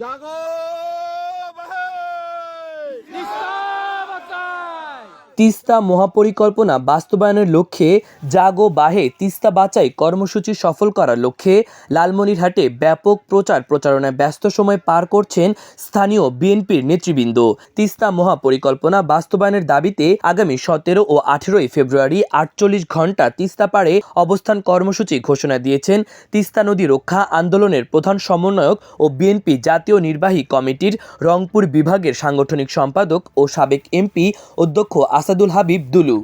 জাগো তিস্তা মহাপরিকল্পনা বাস্তবায়নের লক্ষ্যে জাগো বাহে তিস্তা বাঁচাই কর্মসূচি সফল করার লক্ষ্যে লালমনিরহাটে ব্যাপক প্রচার প্রচারণায় ব্যস্ত সময় পার করছেন স্থানীয় বিএনপির নেতৃবৃন্দ। তিস্তা মহাপরিকল্পনা বাস্তবায়নের দাবিতে আগামী সতেরো ও আঠেরোই ফেব্রুয়ারি আটচল্লিশ ঘণ্টা তিস্তা পাড়ে অবস্থান কর্মসূচি ঘোষণা দিয়েছেন তিস্তা নদী রক্ষা আন্দোলনের প্রধান সমন্বয়ক ও বিএনপি জাতীয় নির্বাহী কমিটির রংপুর বিভাগের সাংগঠনিক সম্পাদক ও সাবেক এমপি অধ্যক্ষ আসাদুল হাবিব দুলু।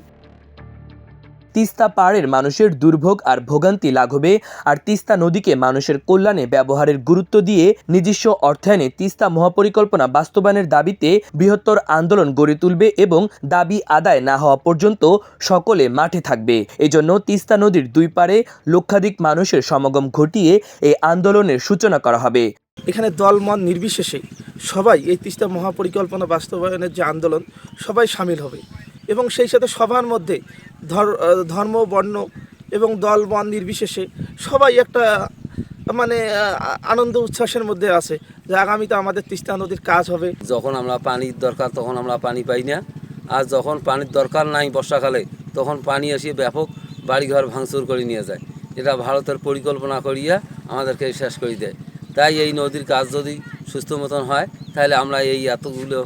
তিস্তা পাড়ের মানুষের দুর্ভোগ আর ভোগান্তি লাঘবে আর তিস্তা নদীকে মানুষের কল্যাণে ব্যবহারের গুরুত্ব দিয়ে নিজস্ব অর্থায়নে তিস্তা মহাপরিকল্পনা বাস্তবায়নের দাবিতে বৃহত্তর আন্দোলন গড়ে তুলবে এবং দাবি আদায় না হওয়া পর্যন্ত সকলে মাঠে থাকবে। এজন্য তিস্তা নদীর দুই পারে লক্ষাধিক মানুষের সমাগম ঘটিয়ে এই আন্দোলনের সূচনা করা হবে। এখানে দলমত নির্বিশেষে সবাই এই তিস্তা মহাপরিকল্পনা বাস্তবায়নের যে আন্দোলন, সবাই সামিল হবে। এবং সেই সাথে সবার মধ্যে ধর- ধর্ম, বর্ণ এবং দল বন নির্বিশেষে সবাই একটা মানে আনন্দ উচ্ছ্বাসের মধ্যে আছে যে আগামীতে আমাদের তিস্তা নদীর কাজ হবে। যখন আমরা পানির দরকার, তখন আমরা পানি পাই না। আর যখন পানির দরকার নাই বর্ষাকালে, তখন পানি এসে ব্যাপক বাড়িঘর ভাঙচুর করে নিয়ে যায়। এটা ভারতের পরিকল্পনা করিয়া আমাদেরকে শেষ করে দেয়। তাই এই নদীর কাজ যদি সুস্থ মতন হয়, তাহলে আমরা এই এতগুলো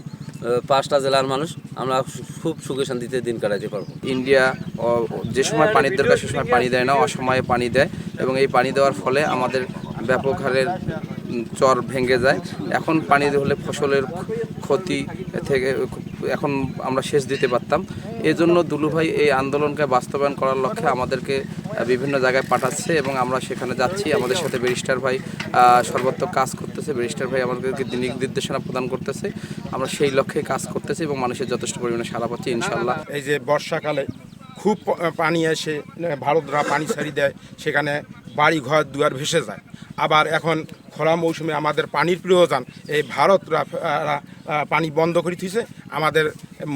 পাঁচটা জেলার মানুষ আমরা খুব সুখে শান্তিতে দিন কাটাতে পারব। ইন্ডিয়া যে সময় পানির দরকার সে সময় পানি দেয় না অসময়ে পানি দেয় এবং এই পানি দেওয়ার ফলে আমাদের ব্যাপক হারে উম, চর ভেঙে যায়। এখন পানি হলে ফসলের ক্ষতি থেকে এখন আমরা সেচ দিতে পারতাম। এই জন্য দুলুভাই এই আন্দোলনকে বাস্তবায়ন করার লক্ষ্যে আমাদেরকে বিভিন্ন জায়গায় পাঠাচ্ছে এবং আমরা সেখানে যাচ্ছি। আমাদের সাথে ব্যারিস্টার ভাই আহ, সর্বাত্মক কাজ করতেছে। ব্যারিস্টার ভাই আমাদেরকে দিক নির্দেশনা প্রদান করতেছে। আমরা সেই লক্ষ্যে কাজ করতেছি এবং মানুষের যথেষ্ট পরিমাণে সারা পাচ্ছি ইনশাল্লাহ এই যে বর্ষাকালে খুব পানি এসে ভারতরা পানি ছাড়ি দেয় সেখানে বাড়ি ঘর দুয়ার ভেসে যায়। আবার এখন খরা মৌসুমে আমাদের পানির প্রয়োজন এই আহ, পানি বন্ধ করে দিয়েছে আমাদের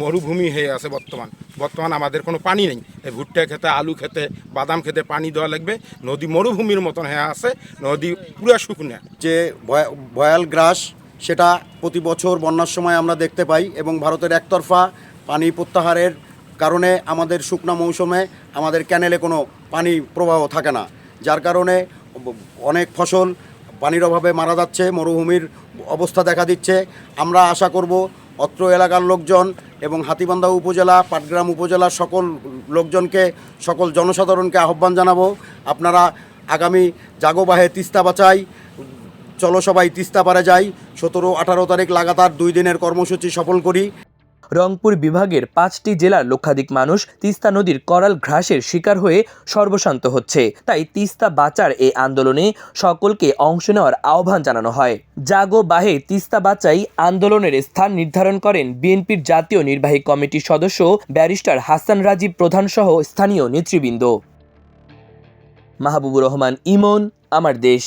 মরুভূমি হয়ে আছে বর্তমান। বর্তমান আমাদের কোনো পানি নেই। এই ভুট্টা খেতে আলু খেতে বাদাম খেতে পানি দেওয়া লাগবে। নদী মরুভূমির মতন হয়ে আছে নদী পুরা শুকনো। যে ভয়াল গ্রাস সেটা প্রতি বছর বন্যার সময় আমরা দেখতে পাই এবং ভারতের একতরফা পানি প্রত্যাহারের কারণে আমাদের শুকনা মৌসুমে আমাদের ক্যানেলে কোনো পানি প্রবাহ থাকে না। যার কারণে অনেক ফসল পানির অভাবে মারা যাচ্ছে, মরুভূমির অবস্থা দেখা দিচ্ছে। আমরা আশা করব অত্র এলাকার লোকজন এবং হাতিবান্ধা উপজেলা, পাটগ্রাম উপজেলার সকল লোকজনকে, সকল জনসাধারণকে আহ্বান জানাব। আপনারা আগামী জাগোবাহে তিস্তা বাঁচাই, চলো সবাই তিস্তা পারে যাই। সতেরো আঠারো তারিখ লাগাতার দুই দিনের কর্মসূচি সফল করি। রংপুর বিভাগের পাঁচটি জেলার লক্ষাধিক মানুষ তিস্তা নদীর করাল ঘ্রাসের শিকার হয়ে সর্বশান্ত হচ্ছে। তাই তিস্তা বাঁচার এই আন্দোলনে সকলকে অংশ নেওয়ার আহ্বান জানানো হয়। জাগো বাহে তিস্তা বাঁচাই আন্দোলনের স্থান নির্ধারণ করেন বিএনপির জাতীয় নির্বাহী কমিটির সদস্য ব্যারিস্টার হাসান রাজীব প্রধান সহ স্থানীয় নেতৃবৃন্দ। মাহবুবুর রহমান ইমন, আমার দেশ।